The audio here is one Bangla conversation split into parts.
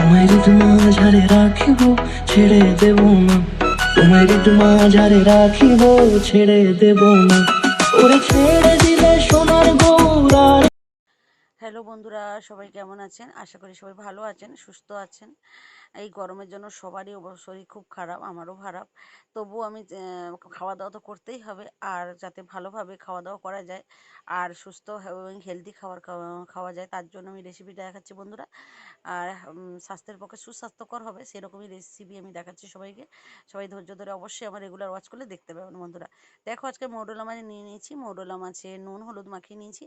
তোমায় ঋতু মাঝারে রাখিব, ছেড়ে দেব না। তোমায় ঋতু মাঝারে রাখিব, ছেড়ে দেব না। ওরে ছেড়ে দিলে সোনার গৌরার হ্যালো বন্ধুরা, সবাই কেমন আছেন? আশা করি সবাই ভালো আছেন, সুস্থ আছেন। এই গরমের জন্য সবারই শরীর খুব খারাপ, আমারও খারাপ। তবুও আমি খাওয়া দাওয়া তো করতেই হবে, আর যাতে ভালোভাবে খাওয়া দাওয়া করা যায়, আর সুস্থ এবং হেলদি খাবার খাওয়া- যায়, তার জন্য আমি রেসিপিটা দেখাচ্ছি বন্ধুরা। আর স্বাস্থ্যের পক্ষে সুস্বাস্থ্যকর হবে, সেরকমই রেসিপি আমি দেখাচ্ছি সবাইকে। সবাই ধৈর্য ধরে অবশ্যই আমার রেগুলার ওয়াচ করলে দেখতে পাবেন বন্ধুরা। দেখো, আজকে মৌরলা মাছ নিয়ে নিয়েছি, মৌরলা মাছে নুন, হলুদ মাখিয়ে নিয়েছি।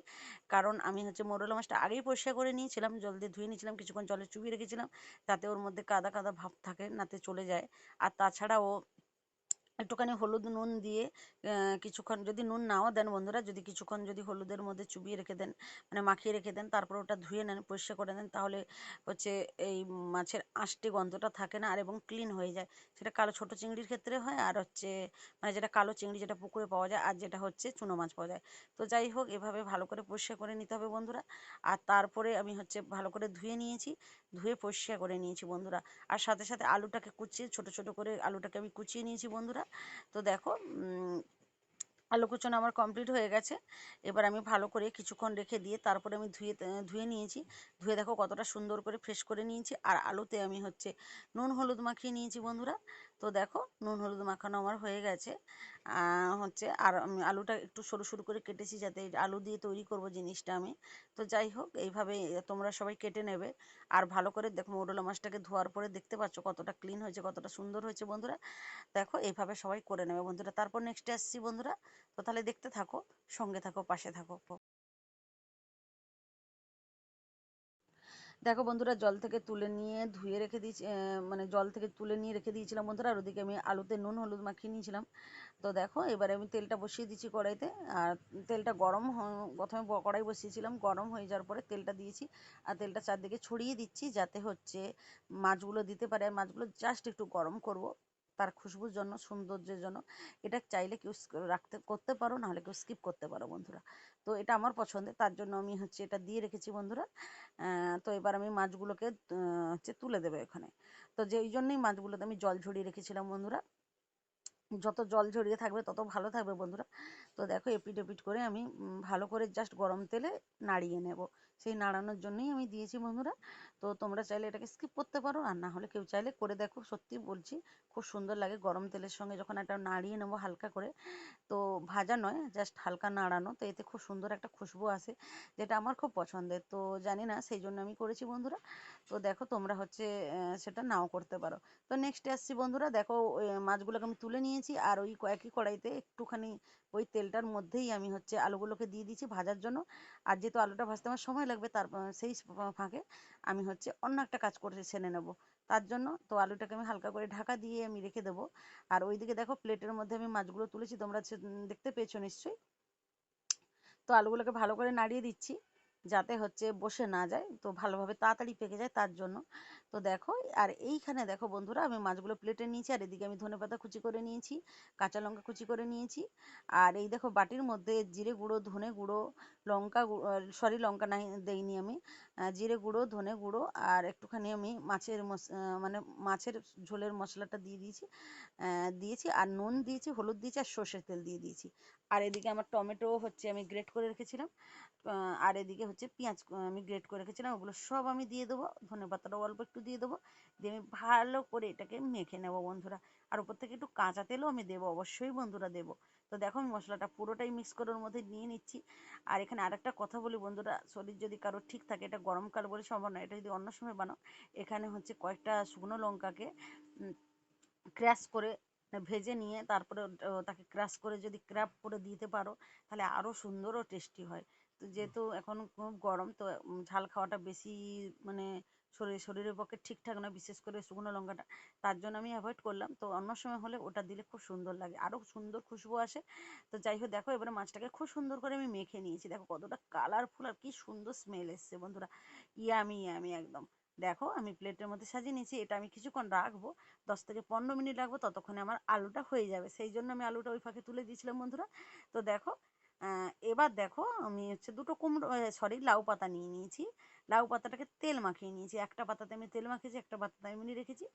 কারণ আমি হচ্ছে মৌরলা মাছটা আগেই পরিষ্কার করে নিয়েছিলাম, জল দিয়ে ধুয়ে নিয়েছিলাম, কিছুক্ষণ জলে চুবিয়ে রেখেছিলাম, তাতে ওর মধ্যে কাদা কাদা ভাব থাকে নাতে চলে যায়। আর তাছাড়াও একটুখানি হলুদ নুন দিয়ে কিছুক্ষণ যদি নুন নাও দেন বন্ধুরা, যদি কিছুক্ষণ যদি হলুদের মধ্যে চুবিয়ে রেখে দেন মানে মাখিয়ে রেখে দেন, তারপর ওটা ধুয়ে নেন, পরিষ্কার করে নেন, তাহলে হচ্ছে এই মাছের আঁশটি গন্ধটা থাকে না, আর এবং ক্লিন হয়ে যায়। সেটা কালো ছোট চিংড়ির ক্ষেত্রে হয়, আর হচ্ছে মানে যেটা কালো চিংড়ি যেটা পুকুরে পাওয়া যায়, আর যেটা হচ্ছে চুনো মাছ পাওয়া যায়। তো যাই হোক, এভাবে ভালো করে পরিষ্কার করে নিতে হবে বন্ধুরা, আর তারপরে আমি হচ্ছে ভালো করে ধুয়ে নিয়েছি, ধুয়ে পরিষ্কার করে নিয়েছি বন্ধুরা। আর সাথে সাথে আলুটাকে কুচিয়ে, ছোট ছোট করে আলুটাকে আমি কুচিয়ে নিয়েছি বন্ধুরা তো দেখো উম, আলু কুচোনো আমার কমপ্লিট হয়ে গেছে। এবার আমি ভালো করে কিছুক্ষণ রেখে দিয়ে তারপরে আমি ধুয়ে ধুয়ে নিয়েছি। ধুয়ে দেখো কতটা সুন্দর করে ফ্রেশ করে নিয়েছি। আর আলুতে আমি হচ্ছে নুন হলুদ মাখিয়ে নিয়েছি বন্ধুরা। তো দেখো নুন, হলুদ মাখানো আমার হয়ে গেছে। হচ্ছে আর আমি আলুটা একটু সরু সরু করে কেটেছি যাতে আলু দিয়ে তৈরি করব জিনিসটা আমি। তো যাই হোক, এইভাবে তোমরা সবাই কেটে নেবে। আর ভালো করে দেখো মৌরলা মাছটাকে ধোয়ার পরে দেখতে পাচ্ছ কতটা ক্লিন হয়েছে, কতটা সুন্দর হয়েছে বন্ধুরা। দেখো এইভাবে সবাই করে নেবে বন্ধুরা। তারপর নেক্সটে আসছি বন্ধুরা। তো তাহলে দেখতে থাকো, সঙ্গে থাকো, পাশে থাকো। দেখো বন্ধুরা, জল থেকে তুলে নিয়ে ধুয়ে রেখে দিয়েছি মানে জল থেকে তুলে নিয়ে রেখে দিয়েছিলাম বন্ধুরা, আর ওদিকে আমি আলুতে নুন হলুদ মাখিয়ে নিয়েছিলাম। তো দেখো, এবারে আমি তেলটা বসিয়ে দিচ্ছি কড়াইতে, আর তেলটা গরম প্রথমে কড়াই বসিয়েছিলাম, গরম হয়ে যাওয়ার পরে তেলটা দিয়েছি, আর তেলটা চারদিকে ছড়িয়ে দিচ্ছি যাতে হচ্ছে মাছগুলো দিতে পারে, আর মাছগুলো জাস্ট একটু গরম করব। তার খুশবুর জন্য, সৌন্দর্যের জন্য। এটা চাইলে কেউ রাখতে, করতে পারো, নাহলে কেউ স্কিপ করতে পারো বন্ধুরা। তো এটা আমার পছন্দের, তার জন্য আমি হচ্ছে এটা দিয়ে রেখেছি বন্ধুরা। তো এবার আমি মাছগুলোকে হচ্ছে তুলে দেবে এখানে। তো যেই জন্যই মাছগুলোতে আমি জল ঝরিয়ে রেখেছিলাম বন্ধুরা, যত জল ঝরিয়ে থাকবে, তত ভালো থাকবে বন্ধুরা। তো দেখো এপিট এপিট করে আমি ভালো করে জাস্ট গরম তেলে নাড়িয়ে নেব। সেই নাড়ানোর জন্যই আমি দিয়েছি বন্ধুরা। তো তোমরা চাইলে এটাকে স্কিপ করতে পারো, আর না হলে কেউ চাইলে করে দেখো। সত্যি বলছি, খুব সুন্দর লাগে গরম তেলের সঙ্গে যখন একটা নাড়িয়ে নেব হালকা করে। তো ভাজা নয় জাস্ট হালকা নাড়ানো। তো এতে খুব সুন্দর একটা খুশবু আসে, যেটা আমার খুব পছন্দের। তো জানি না, সেই জন্য আমি করেছি বন্ধুরা। তো দেখো তোমরা হচ্ছে সেটা নাও করতে পারো। তো নেক্সট আসছি বন্ধুরা। দেখো মাছগুলোকে আমি তুলে নিয়েছি, আর ওই একই কড়াইতে একটুখানি ওই তেলটার মধ্যেই আমি হচ্ছে আলুগুলোকে দিয়ে দিয়েছি ভাজার জন্য। আর যেহেতু আলুটা ভাজতে আমার সময় লাগবে, তার সেই ফাঁকে আমি হচ্ছে অন্য একটা কাজ করে সেনে নেব। তার জন্য তো আলুটাকে আমি হালকা করে ঢাকা দিয়ে আমি রেখে দেবো। আর ওইদিকে দেখো প্লেটের মধ্যে আমি মাছগুলো তুলেছি, তোমরা দেখতে পেয়েছ নিশ্চয়ই। তো আলুগুলোকে ভালো করে নাড়িয়ে দিচ্ছি। যাতে হচ্ছে বসে না যায়। তো ভালোভাবে তাড়াতাড়ি পেকে যায় তার জন্য। তো দেখো, আর এইখানে দেখো বন্ধুরা, আমি মাছগুলো প্লেটে নিয়েছি, আর এদিকে আমি ধনে পাতা কুচি করে নিয়েছি, কাঁচা লঙ্কা কুচি করে নিয়েছি। আর এই দেখো বাটির মধ্যে জিরে গুঁড়ো, ধনে গুঁড়ো লঙ্কা সরি লঙ্কা নাই, দেইনি আমি। জিরে গুঁড়ো, ধনে গুঁড়ো আর একটুখানি আমি মাছের মানে মাছের ঝোলের মশলাটা দিয়ে দিয়েছি। দিয়েছি আর নুন দিয়েছি, হলুদ দিয়েছি আর সর্ষের তেল দিয়ে দিয়েছি। আর এদিকে আমার টমেটো হচ্ছে আমি গ্রেট করে রেখেছিলাম। আর এদিকে হচ্ছে পেঁয়াজ আমি গ্রেট করে রেখেছিলাম। ওগুলো সব আমি দিয়ে দেবো। ধনে পাতাটাও অল্প একটু দিয়ে দেবো। দিয়ে আমি ভালো করে এটাকে মেখে নেব বন্ধুরা। আর উপর থেকে একটু কাঁচা তেলও আমি দেবো অবশ্যই বন্ধুরা দেবো। তো দেখো আমি মশলাটা পুরোটাই মিক্স করে ওর মধ্যে নিয়ে নিচ্ছি। আর এখানে আরেকটা কথা বলি বন্ধুরা শরীর যদি কারও ঠিক থাকে এটা গরমকাল বলে সম্ভব না এটা যদি অন্য সময় বানাও এখানে হচ্ছে কয়েকটা শুকনো লঙ্কাকে ক্র্যাশ করে ভেজে নিয়ে তারপরে তাকে ক্র্যাশ করে যদি ক্র্যাপ করে দিতে পারো তাহলে আরও সুন্দর ও টেস্টি হয়। তো যেহেতু এখন খুব গরম তো ঝাল খাওয়াটা বেশি মানে শরীর, শরীরের পক্ষে ঠিকঠাক নয়, বিশেষ করে শুকনো লঙ্কাটা, তার জন্য আমি অ্যাভয়েড করলাম। তো অন্য সময় হলে ওটা দিলে খুব সুন্দর লাগে। আরও সুন্দর খুশবু আসে। তো যাই হোক, দেখো এবারে মাছটাকে খুব সুন্দর করে আমি মেখে নিয়েছি। দেখো কতটা কালারফুল আর কি সুন্দর স্মেল এসছে বন্ধুরা। ইয়ামি ইয়ামি একদম। দেখো আমি প্লেটের মধ্যে সাজিয়ে নিয়েছি। এটা আমি কিছুক্ষণ রাখব। দশ থেকে পনেরো মিনিট রাখব। ততক্ষণে আমার আলুটা হয়ে যাবে। সেই জন্য আমি আলুটা ওই ফাঁকে তুলে দিয়েছিলাম বন্ধুরা। তো দেখো এবার দেখো আমি হচ্ছে দুটো কুমড়ো সরি লাউ পাতা নিয়ে নিয়েছি। লাউ পাতাটাকে তেল মাখিয়ে নিয়েছি। একটা পাতাতে আমি তেল মাখিয়েছি, একটা পাতাতে এমনি রেখেছি।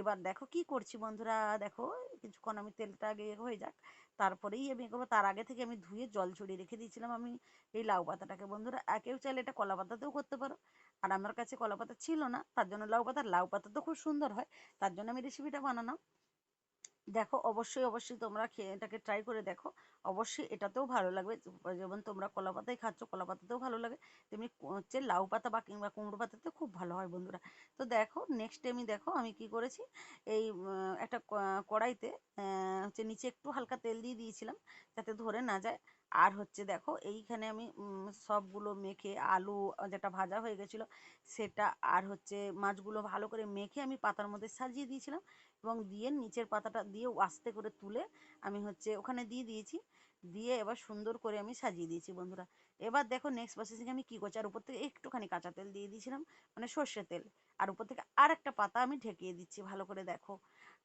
এবার দেখো কি করছি বন্ধুরা, দেখো, কিছুক্ষণ আমি তেলটা আগে হয়ে যাক, তারপরেই আমি করব তার আগে থেকে আমি ধুয়ে জল ছড়িয়ে রেখে দিয়েছিলাম আমি এই লাউ পাতাটাকে। বন্ধুরা একেও চাইলে এটা কলা পাতাতেও করতে পারো। আর আমার কাছে কলা পাতা ছিল না, তার জন্য লাউ পাতা লাউ পাতা তো খুব সুন্দর হয়, তার জন্য আমি রেসিপিটা বানানো দেখো, অবশ্যই অবশ্যই তোমরা খেয়ে এটাকে ট্রাই করে দেখো। অবশ্যই এটাতেও ভালো লাগবে। যেমন তোমরা কলা পাতায় খাচ্ছ, কলা পাতাতেও ভালো লাগে। তেমনি হচ্ছে লাউ পাতা বা কিংবা কুমড়ো পাতাতে খুব ভালো হয় বন্ধুরা। তো দেখো নেক্সট আমি দেখো, আমি কি করেছি? এই একটা কড়াইতে হচ্ছে নিচে একটু হালকা তেল দিয়ে দিয়েছিলাম, যাতে ধরে না যায়। আর হচ্ছে দেখো এইখানে আমি সবগুলো মেখে আলু যেটা ভাজা হয়ে গেছিল সেটা আর হচ্ছে মাছগুলো ভালো করে মেখে আমি পাতার মধ্যে সাজিয়ে দিয়েছিলাম এবং দিয়ে নিচের পাতাটা দিয়ে আস্তে করে তুলে আমি হচ্ছে ওখানে দিয়ে দিয়েছি। দিয়ে এবার সুন্দর করে আমি সাজিয়ে দিয়েছি বন্ধুরা। এবার দেখো নেক্সট প্রসেসিং আমি কি করছি? আর উপর থেকে একটুখানি কাঁচা তেল দিয়ে দিয়েছিলাম মানে সর্ষের তেল। আর উপর থেকে আর একটা পাতা আমি ঢেকিয়ে দিচ্ছি ভালো করে দেখো।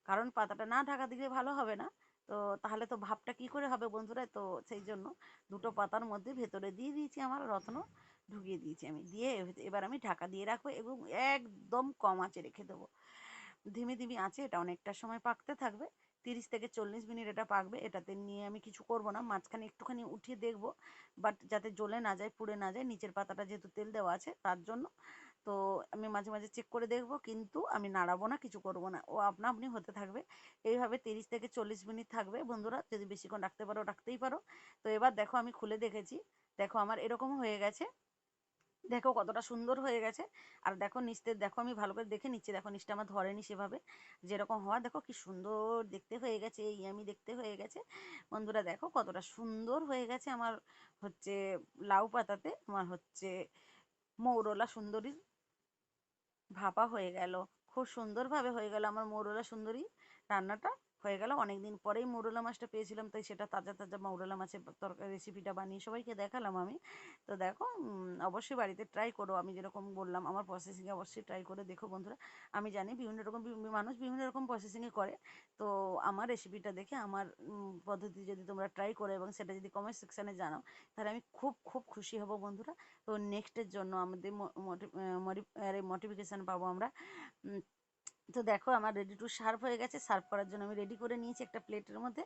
কারণ পাতাটা না ঢাকা দিলে ভালো হবে না। তো তাহলে তো ভাবটা কি করে হবে বন্ধুরা? তো সেই জন্য দুটো পাতার মধ্যে ভেতরে দিয়ে দিয়েছি আমার রত্ন, ঢুকিয়ে দিয়েছি আমি। দিয়ে এবার আমি ঢাকা দিয়ে রাখব এবং একদম কম আঁচে রেখে দেবো। ধিমে ধিমে আছে, এটা অনেকটা সময় পাকতে থাকবে। তিরিশ থেকে চল্লিশ মিনিট এটা পাকবে। এটাতে নিয়ে আমি কিছু করব না, মাঝখানে একটুখানি উঠিয়ে দেখব। বাট যাতে জ্বলে না যায়, পুড়ে না যায়, নিচের পাতাটা যেহেতু তেল দেওয়া আছে, তার জন্য তো আমি মাঝে মাঝে চেক করে দেখব, কিন্তু আমি নাড়াবো না, কিছু করব না। ও আপনা আপনি হতে থাকবে। এইভাবে তিরিশ থেকে চল্লিশ মিনিট থাকবে বন্ধুরা। যদি বেশিক্ষণ রাখতে পারো রাখতেই পারো। তো এবার দেখো আমি খুলে দেখেছি। দেখো আমার এরকম হয়ে গেছে। দেখো কতটা সুন্দর হয়ে গেছে। আর দেখো নিচতে, দেখো আমি ভালো করে দেখে নিচ্ছি। দেখো নিচটা আমার ধরেনি সেভাবে। যেরকম হওয়া দেখো কি সুন্দর দেখতে হয়ে গেছে, এই আমি দেখতে হয়ে গেছে। বন্ধুরা দেখো কতটা সুন্দর হয়ে গেছে আমার হচ্ছে লাউ পাতাতে। আমার হচ্ছে মৌরলা সুন্দরী ভাপা হয়ে গেল। খুব সুন্দরভাবে হয়ে গেল আমার মৌরলা সুন্দরী রান্নাটা। হয়ে গেল। অনেকদিন পরেই মৌরলা মাছটা পেয়েছিলাম, তাই সেটা তাজা তাজা মৌরলা মাছের তরকারি রেসিপিটা বানিয়ে সবাইকে দেখালাম আমি। তো দেখো অবশ্যই বাড়িতে ট্রাই করো, আমি যেরকম বললাম, আমার প্রসেসিংয়ে অবশ্যই ট্রাই করে দেখো বন্ধুরা। আমি জানি বিভিন্ন রকম মানুষ বিভিন্ন রকম প্রসেসিংয়ে করে। তো আমার রেসিপিটা দেখে, আমার পদ্ধতি যদি তোমরা ট্রাই করো এবং সেটা যদি কমেন্ট সেকশানে জানাও, তাহলে আমি খুব খুব খুশি হব বন্ধুরা। তো নেক্সটের জন্য আমাদের মোটিভেশন পাবো আমরা। তো দেখো আমার রেডি টু সার্ভ হয়ে গেছে। সার্ভ করার জন্য আমি রেডি করে নিয়েছি একটা প্লেটের মধ্যে।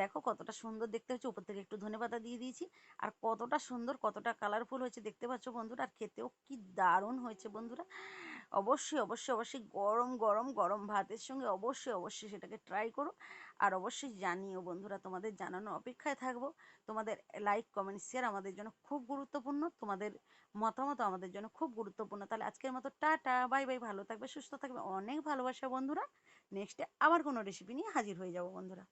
দেখো কতটা সুন্দর দেখতে হচ্ছে। উপর থেকে একটু ধনে পাতা দিয়ে দিয়েছি। আর কতটা সুন্দর, কতটা কালারফুল হয়েছে দেখতে পাচ্ছ বন্ধুরা? আর খেতেও কি দারুণ হয়েছে বন্ধুরা। অবশ্যই অবশ্যই অবশ্যই গরম গরম গরম ভাতের সঙ্গে অবশ্যই অবশ্যই সেটাকে ট্রাই করো। আর অবশ্যই জানিও বন্ধুরা, তোমাদের জানানোর অপেক্ষায় থাকব। তোমাদের লাইক কমেন্ট শেয়ার আমাদের জন্য খুব গুরুত্বপূর্ণ। তোমাদের মতামত আমাদের জন্য খুব গুরুত্বপূর্ণ। তাহলে আজকের মতো টাটা বাই বাই ভালো থাকবে, সুস্থ থাকবে। অনেক ভালোবাসা বন্ধুরা। নেক্সটে আবার কোনো রেসিপি নিয়ে হাজির হয়ে যাব বন্ধুরা।